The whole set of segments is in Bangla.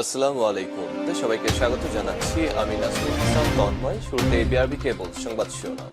আসসালামু আলাইকুম। সবাইকে স্বাগত জানাচ্ছি। আমি নাসরুল হাসান তন্ময়। শুরুতে বিআরবি কেবল সংবাদ শিরোনাম।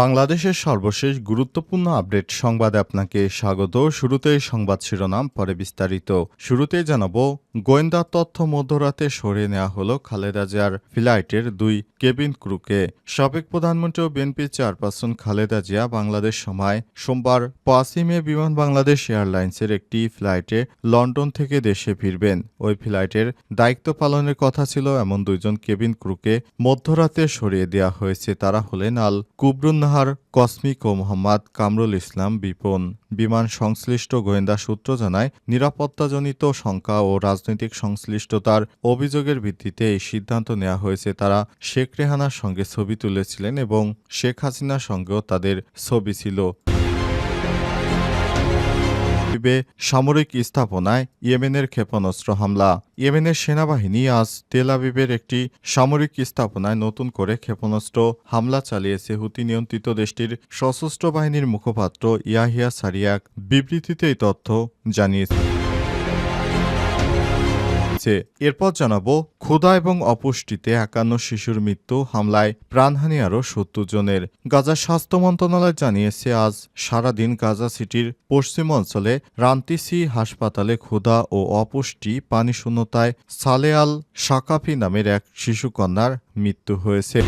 বাংলাদেশের সর্বশেষ গুরুত্বপূর্ণ আপডেট সংবাদে আপনাকে স্বাগত। শুরুতে সংবাদ শিরোনাম, পরে বিস্তারিত। শুরুতে জানাব গোয়েন্দা তথ্য মধ্যরাতে সরিয়ে নেওয়া হল খালেদা জিয়ার ফ্লাইটের দুই কেবিন ক্রুকে। সাবেক প্রধানমন্ত্রী ও বিএনপি চেয়ারপারসন খালেদা জিয়া বাংলাদেশ সময় সোমবার পাঁচই মে বিমান বাংলাদেশ এয়ারলাইন্সের একটি ফ্লাইটে লন্ডন থেকে দেশে ফিরবেন। ওই ফ্লাইটের দায়িত্ব পালনের কথা ছিল এমন দুইজন কেবিন ক্রুকে মধ্যরাতে সরিয়ে দেওয়া হয়েছে। তারা হলেন আল কুবরুন্নাহার কসমিক ও মোহাম্মদ কামরুল ইসলাম, বিপন। বিমান সংশ্লিষ্ট গোয়েন্দা সূত্র জানায়, নিরাপত্তাজনিত শঙ্কা ও রাজনৈতিক সংশ্লিষ্টতার অভিযোগের ভিত্তিতে এই সিদ্ধান্ত নেওয়া হয়েছে। তারা শেখ রেহানার সঙ্গে ছবি তুলেছিলেন এবং শেখ হাসিনার সঙ্গেও তাদের ছবি ছিল। আবিবে সামরিক স্থাপনায় ইয়েমেনের ক্ষেপণাস্ত্র হামলা। ইয়েমেনের সেনাবাহিনী আজ তেল আবিবের একটি সামরিক স্থাপনায় নতুন করে ক্ষেপণাস্ত্র হামলা চালিয়েছে। হুতি নিয়ন্ত্রিত দেশটির সশস্ত্র বাহিনীর মুখপাত্র ইয়াহিয়া সারিয়াক বিবৃতিতে এই তথ্য জানিয়েছে। এরপর জানাব, ক্ষুধা এবং অপুষ্টিতে একান্ন শিশুর মৃত্যু হামলায় প্রাণহানি আরও সত্তর জনের। গাজা স্বাস্থ্য মন্ত্রণালয় জানিয়েছে, আজ সারাদিন গাজা সিটির পশ্চিম অঞ্চলে রান্তিসি হাসপাতালে ক্ষুধা ও অপুষ্টি পানি শূন্যতায় সালে আল সাকাফি নামের এক শিশুকন্যার মৃত্যু হয়েছে।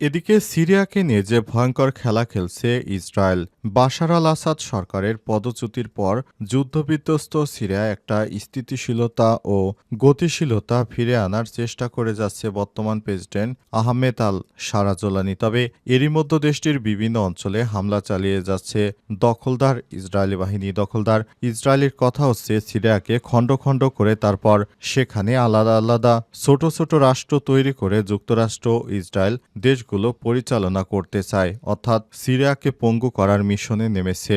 এদিকে সিরিয়াকে নিয়ে যে ভয়ঙ্কর খেলা খেলছে ইসরায়েল, বাশার আল আসাদ সরকারের পদচ্যুতির পর যুদ্ধবিধ্বস্ত সিরিয়া একটা স্থিতিশীলতা ও গতিশীলতা ফিরে আনার চেষ্টা করে যাচ্ছে বর্তমান প্রেসিডেন্ট আহমেদ আল সারাজোলানি। তবে এরই মধ্যে দেশটির বিভিন্ন অঞ্চলে হামলা চালিয়ে যাচ্ছে দখলদার ইসরায়েলি বাহিনী। দখলদার ইসরায়েলের কথা হচ্ছে, সিরিয়াকে খণ্ড খণ্ড করে তারপর সেখানে আলাদা আলাদা ছোট ছোট রাষ্ট্র তৈরি করে যুক্তরাষ্ট্র ইসরায়েল দেশগুলো পরিচালনা করতে চায়। অর্থাৎ সিরিয়াকে পঙ্গু করার মিশনে নেমেছে।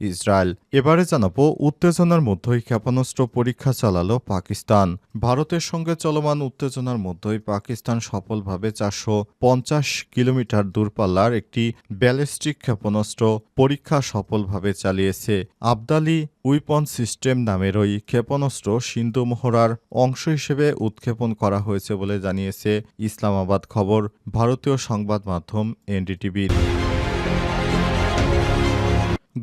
ইসরায়েল। এবারে জানাব, উত্তেজনার মধ্যেই ক্ষেপণাস্ত্র পরীক্ষা চালালো পাকিস্তান। ভারতের সঙ্গে চলমান উত্তেজনার মধ্যেই পাকিস্তান সফলভাবে চারশো পঞ্চাশ কিলোমিটার দূরপাল্লার একটি ব্যালিস্টিক ক্ষেপণাস্ত্র পরীক্ষা সফলভাবে চালিয়েছে। আবদালি উইপন সিস্টেম নামের ওই ক্ষেপণাস্ত্র সিন্ধু মহড়ার অংশ হিসেবে উৎক্ষেপণ করা হয়েছে বলে জানিয়েছে ইসলামাবাদ খবর, ভারতীয় সংবাদ মাধ্যম এনডিটিভির।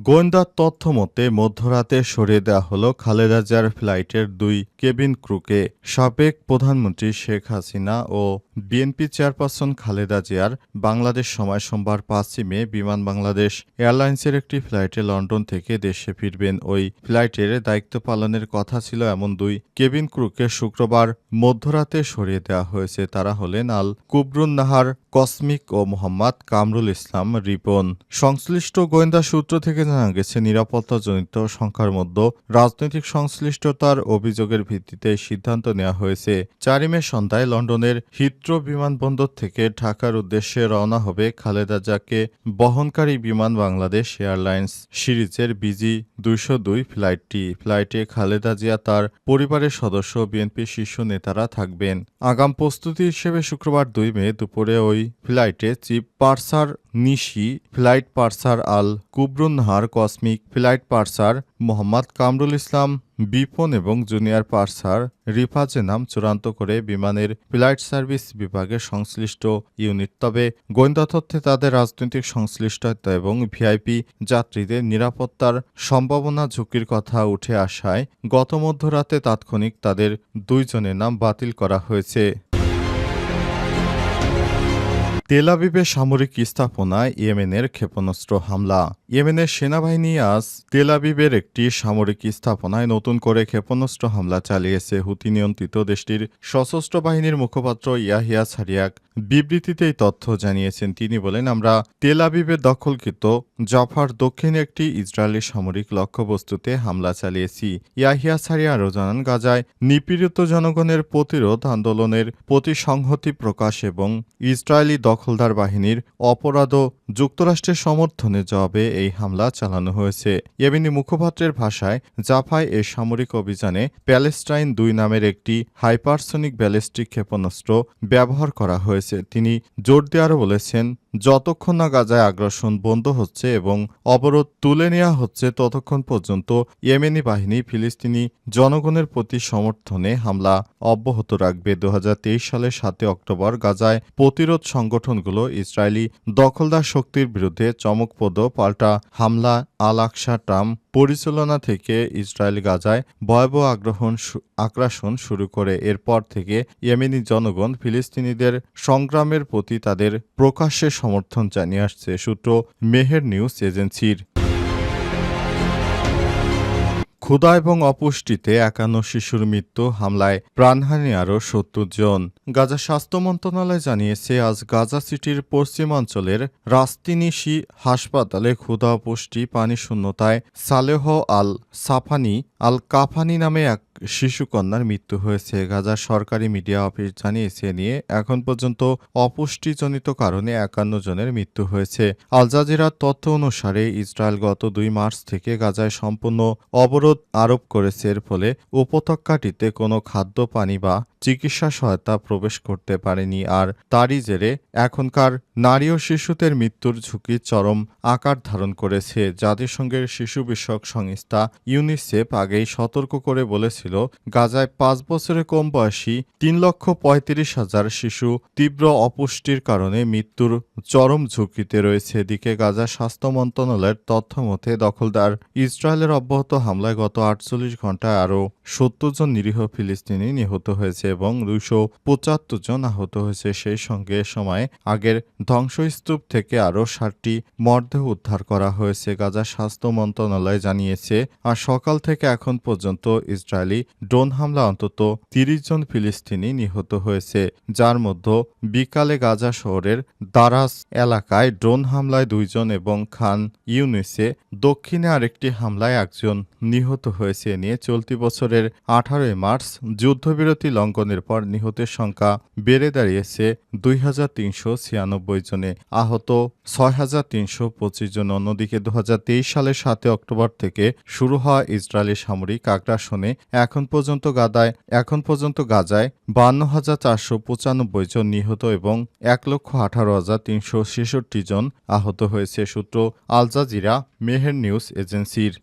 গোয়েন্দা তথ্য মতে, মধ্যরাতে সরিয়ে দেওয়া হল খালেদা জিয়ার ফ্লাইটের দুই কেবিন ক্রুকে। সাবেক প্রধানমন্ত্রী শেখ হাসিনা ও বিএনপি চেয়ারপারসন খালেদা জিয়ার বাংলাদেশ সময় সোমবার পাঁচই মে বিমান বাংলাদেশ এয়ারলাইন্সের একটি ফ্লাইটে লন্ডন থেকে দেশে ফিরবেন। ওই ফ্লাইটের দায়িত্ব পালনের কথা ছিল এমন দুই কেবিন ক্রুকে শুক্রবার মধ্যরাতে সরিয়ে দেওয়া হয়েছে। তারা হলেন আল কুবরুন নাহার কসমিক ও মোহাম্মদ কামরুল ইসলাম রিপন। সংশ্লিষ্ট গোয়েন্দা সূত্র থেকে জানা গেছে, নিরাপত্তাজনিত সংখ্যার মধ্যে রাজনৈতিক সংশ্লিষ্টতার অভিযোগের ভিত্তিতে সিদ্ধান্ত নেওয়া হয়েছে। চারি মে সন্ধ্যায় লন্ডনের হিথ্রো বিমানবন্দর থেকে ঢাকার উদ্দেশ্যে রওনা হবে খালেদা জিয়াকে বহনকারী বিমান বাংলাদেশ এয়ারলাইন্স সিরিজের বিজি দুইশো দুই ফ্লাইটটি। ফ্লাইটে খালেদা জিয়া তার পরিবারের সদস্য বিএনপি শীর্ষ নেতারা থাকবেন। আগাম প্রস্তুতি হিসেবে শুক্রবার দুই মে দুপুরে ওই ফ্লাইটে chief purser Nishi, flight purser Al Kubrunnahar, cosmic flight purser Mohammad Kamrul Islam, Bipon এবং জুনিয়র পার্সার রিফাজে নাম চূড়ান্ত করে বিমানের ফ্লাইট সার্ভিস বিভাগের সংশ্লিষ্ট ইউনিট। তবে গোয়েন্দা তথ্যে তাদের রাজনৈতিক সংশ্লিষ্টতা এবং ভিআইপি যাত্রীদের নিরাপত্তার সম্ভাবনা ঝুঁকির কথা উঠে আসায় গত মধ্যরাতে তাৎক্ষণিক তাদের দুইজনের নাম বাতিল করা হয়েছে। তেল আবিবের সামরিক স্থাপনায় ইয়েমেনের ক্ষেপণাস্ত্র হামলা। ইয়েমেনের সেনাবাহিনী আজ তেল আবিবের একটি সামরিক স্থাপনায় নতুন করে ক্ষেপণাস্ত্র হামলা চালিয়েছে হুতি নিয়ন্ত্রিত দেশটির সশস্ত্র বাহিনীর মুখপাত্র ইয়াহিয়া সারিয়াক। বিবৃতিতে এই তথ্য জানিয়েছেন তিনি বলেন, আমরা তেল আবিবের দখলকৃত জাফার দক্ষিণে একটি ইসরায়েলি সামরিক লক্ষ্যবস্তুতে হামলা চালিয়েছি। ইয়াহিয়া সারিয়া আরও জানান, গাজায় নিপীড়িত জনগণের প্রতিরোধ আন্দোলনের প্রতি সংহতি প্রকাশ এবং ইসরায়েলি দখলদার বাহিনীর অপরাধ যুক্তরাষ্ট্রের সমর্থনে জবাবে এই হামলা চালানো হয়েছে। ইয়েমেনি মুখপাত্রের ভাষায়, জাফায় এ সামরিক অভিযানে প্যালেস্টাইন দুই নামের একটি হাইপারসনিক ব্যালিস্টিক ক্ষেপণাস্ত্র ব্যবহার করা হয়েছে। তিনি জোর আরও বলেছেন, যতক্ষণ না গাজায় আগ্রাসন বন্ধ হচ্ছে এবং অবরোধ তুলে নেওয়া হচ্ছে, ততক্ষণ পর্যন্ত ইয়েমেনি বাহিনী ফিলিস্তিনি জনগণের প্রতি সমর্থনে হামলা অব্যাহত রাখবে। দু হাজার তেইশ সালের সাতই অক্টোবর গাজায় প্রতিরোধ সংগঠনগুলো ইসরায়েলি দখলদার শক্তির বিরুদ্ধে চমকপ্রদ পাল্টা হামলা আল আকসা ট্রাম্প পরিচালনা থেকে ইসরায়েল গাজায় ভয়াবহ আগ্রহণ আগ্রাসন শুরু করে। এরপর থেকে ইয়েমেনি জনগণ ফিলিস্তিনিদের সংগ্রামের প্রতি তাদের প্রকাশ্যে সমর্থন জানিয়ে আসছে। সূত্র মেহের নিউজ এজেন্সির। ক্ষুধা এবং অপুষ্টিতে একান্ন শিশুর মৃত্যু হামলায় প্রাণহানি আরও সত্তর জন। গাজা স্বাস্থ্য মন্ত্রণালয় জানিয়েছে, আজ গাজা সিটির পশ্চিমাঞ্চলের রাস্তিনিশি হাসপাতালে ক্ষুধা, অপুষ্টি, পানি শূন্যতায় সালেহ আল সাফানি আল কাফানি নামে এক শিশুকন্যার মৃত্যু হয়েছে। গাজার সরকারি মিডিয়া অফিস জানিয়েছে, নিয়ে এখন পর্যন্ত অপুষ্টিজনিত কারণে একান্ন জনের মৃত্যু হয়েছে। আল জাজিরার তথ্য অনুসারে, ইসরায়েল গত দুই মার্চ থেকে গাজায় সম্পূর্ণ অবরোধ আরোপ করেছে। এর ফলে উপত্যকাটিতে কোনো খাদ্য, পানি বা চিকিৎসা সহায়তা প্রবেশ করতে পারেনি আর তারই জেরে এখনকার নারী ও শিশুদের মৃত্যুর ঝুঁকি চরম আকার ধারণ করেছে। জাতিসংঘের শিশু বিষয়ক সংস্থা ইউনিসেফ আগেই সতর্ক করে বলেছিল, গাজায় পাঁচ বছরের কম বয়সী তিন লক্ষ পঁয়ত্রিশ হাজার শিশু তীব্র অপুষ্টির কারণে মৃত্যুর চরম ঝুঁকিতে রয়েছে। এদিকে গাজা স্বাস্থ্য মন্ত্রণালয়ের তথ্য মতে, দখলদার ইসরায়েলের অব্যাহত হামলায় গত আটচল্লিশ ঘন্টায় আরও সত্তর জন নিরীহ ফিলিস্তিনি নিহত হয়েছে। এবং দুইশো পঁচাত্তর জন আহত হয়েছে সেই সঙ্গে সময় আগের ধ্বংসস্তূপ থেকে আরও ষাটটি মরদেহ উদ্ধার করা হয়েছে, গাজা স্বাস্থ্য মন্ত্রণালয় জানিয়েছে। আর সকাল থেকে এখন পর্যন্ত ইসরায়েলি ড্রোন হামলা অন্তত তিরিশ জন ফিলিস্তিনি নিহত হয়েছে, যার মধ্যে বিকালে গাজা শহরের দারাস এলাকায় ড্রোন হামলায় দুইজন এবং খান ইউনিসে দক্ষিণে আরেকটি হামলায় একজন নিহত হয়েছে। নিয়ে চলতি বছরের আঠারোই মার্চ যুদ্ধবিরতি লঙ্ঘনের পর নিহতের সংখ্যা বেড়ে দাঁড়িয়েছে দুই হাজার তিনশো ছিয়ানব্বই জনে। আহত ছয় হাজার তিনশো পঁচিশ জন। অন্যদিকে দু হাজার তেইশ সালের সাতই অক্টোবর থেকে শুরু হওয়া ইসরায়েলি সামরিক আগ্রাসনে এখন পর্যন্ত গাদায় এখন পর্যন্ত গাজায় বান্ন হাজার চারশো পঁচানব্বই জন নিহত এবং এক লক্ষ আঠারো হাজার তিনশো ছেষট্টি জন আহত হয়েছে, সূত্র আল জাজিরা, মেহের নিউজ এজেন্সির।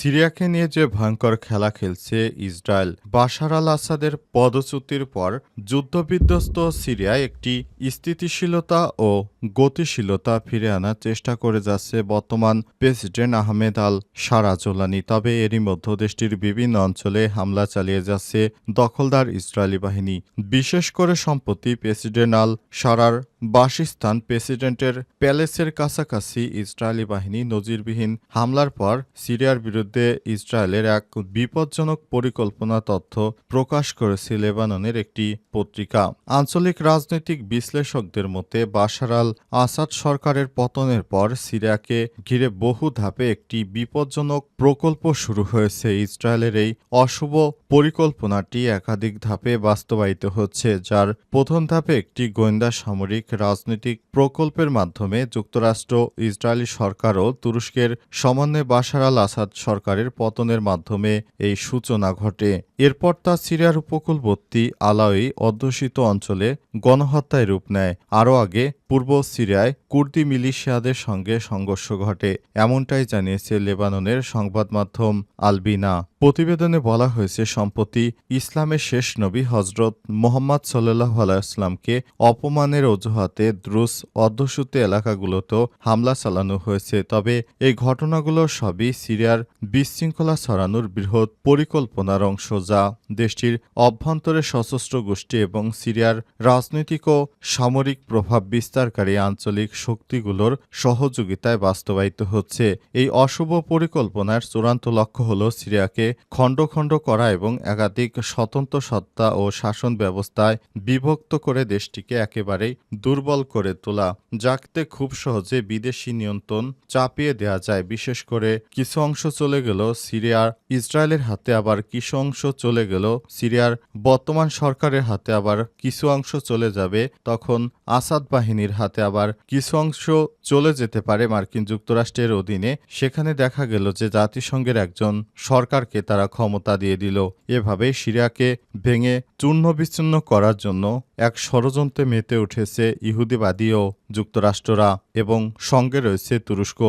সিরিয়াকে নিয়ে যে ভয়ঙ্কর খেলা খেলছে ইসরায়েল, বাশার আল আসাদের পদচ্যুতির পর যুদ্ধবিধ্বস্ত সিরিয়ায় একটি স্থিতিশীলতা ও গতিশীলতা ফিরে আনার চেষ্টা করে যাচ্ছে বর্তমান প্রেসিডেন্ট আহমেদ আল সারাজোলানি। তবে এরই মধ্যে দেশটির বিভিন্ন অঞ্চলে হামলা চালিয়ে যাচ্ছে দখলদার ইসরায়েলি বাহিনী। বিশেষ করে সম্প্রতি প্রেসিডেন্ট আল সারার বাসস্থান প্রেসিডেন্টের প্যালেসের কাছাকাছি ইসরায়েলি বাহিনী নজিরবিহীন হামলার পর সিরিয়ার বিরুদ্ধে ইসরায়েলের এক বিপজ্জনক পরিকল্পনা তথ্য প্রকাশ করেছে লেবাননের একটি পত্রিকা। আঞ্চলিক রাজনৈতিক বিশ্লেষকদের মতে, বাশার আল আসাদ সরকারের পতনের পর সিরিয়াকে ঘিরে বহু ধাপে একটি বিপজ্জনক প্রকল্প শুরু হয়েছে। ইসরায়েলের এই অশুভ পরিকল্পনাটি একাধিক ধাপে বাস্তবায়িত হচ্ছে, যার প্রথম ধাপে একটি গোয়েন্দা সামরিক রাজনৈতিক প্রকল্পের মাধ্যমে যুক্তরাষ্ট্র, ইসরায়েলি সরকার ও তুরস্কের সমন্বয়ে বাশার আল আসাদ সরকারের পতনের মাধ্যমে এই সূচনা ঘটে। এরপর তা সিরিয়ার উপকূলবর্তী আলাওই অধ্যুষিত অঞ্চলে গণহত্যায় রূপ নেয়। আরও আগে পূর্ব সিরিয়ায় কুর্দি মিলিশিয়াদের সঙ্গে সংঘর্ষ ঘটে, এমনটাই জানিয়েছে লেবাননের সংবাদ মাধ্যম আলবিনা। প্রতিবেদনে বলা হয়েছে, সম্প্রতি ইসলামের শেষ নবী হজরত মোহাম্মদ সাল্লাহ আলাইসলামকে অপমানের অজুহাতে দ্রুস অধ্যুষিত এলাকাগুলোতেও হামলা চালানো হয়েছে। তবে এই ঘটনাগুলো সবই সিরিয়ার বিশৃঙ্খলা ছড়ানোর বৃহৎ পরিকল্পনার অংশ, যা দেশটির অভ্যন্তরে সশস্ত্র গোষ্ঠী এবং সিরিয়ার রাজনৈতিক ও সামরিক প্রভাব বিস্তারকারী আঞ্চলিক শক্তিগুলোর সহযোগিতায় বাস্তবায়িত হচ্ছে। এই অশুভ পরিকল্পনার চূড়ান্ত লক্ষ্য হল সিরিয়াকে খণ্ড খণ্ড করা এবং একাধিক স্বতন্ত্র সত্তা ও শাসন ব্যবস্থায় বিভক্ত করে দেশটিকে একেবারেই দুর্বল করে তোলা যাতে খুব সহজে বিদেশি নিয়ন্ত্রণ চাপিয়ে দেওয়া যায়। বিশেষ করে কিছু অংশ চলে গেল সিরিয়ার ইসরায়েলের হাতে, আবার কিছু অংশ চলে গেল সিরিয়ার বর্তমান সরকারের হাতে, আবার কিছু অংশ চলে যাবে তখন আসাদ বাহিনীর ইহুদির হাতে আবার কিছু অংশ চলে যেতে পারে মার্কিন যুক্তরাষ্ট্রের অধীনে। সেখানে দেখা গেল যে জাতিসংঘের একজন সরকারকে তারা ক্ষমতা দিয়ে দিল। এভাবে সিরিয়াকে ভেঙে চূর্ণ বিচ্ছিন্ন করার জন্য এক ষড়যন্ত্রে মেতে উঠেছে ইহুদিবাদী ও যুক্তরাষ্ট্ররা এবং সঙ্গে রয়েছে তুরস্ক।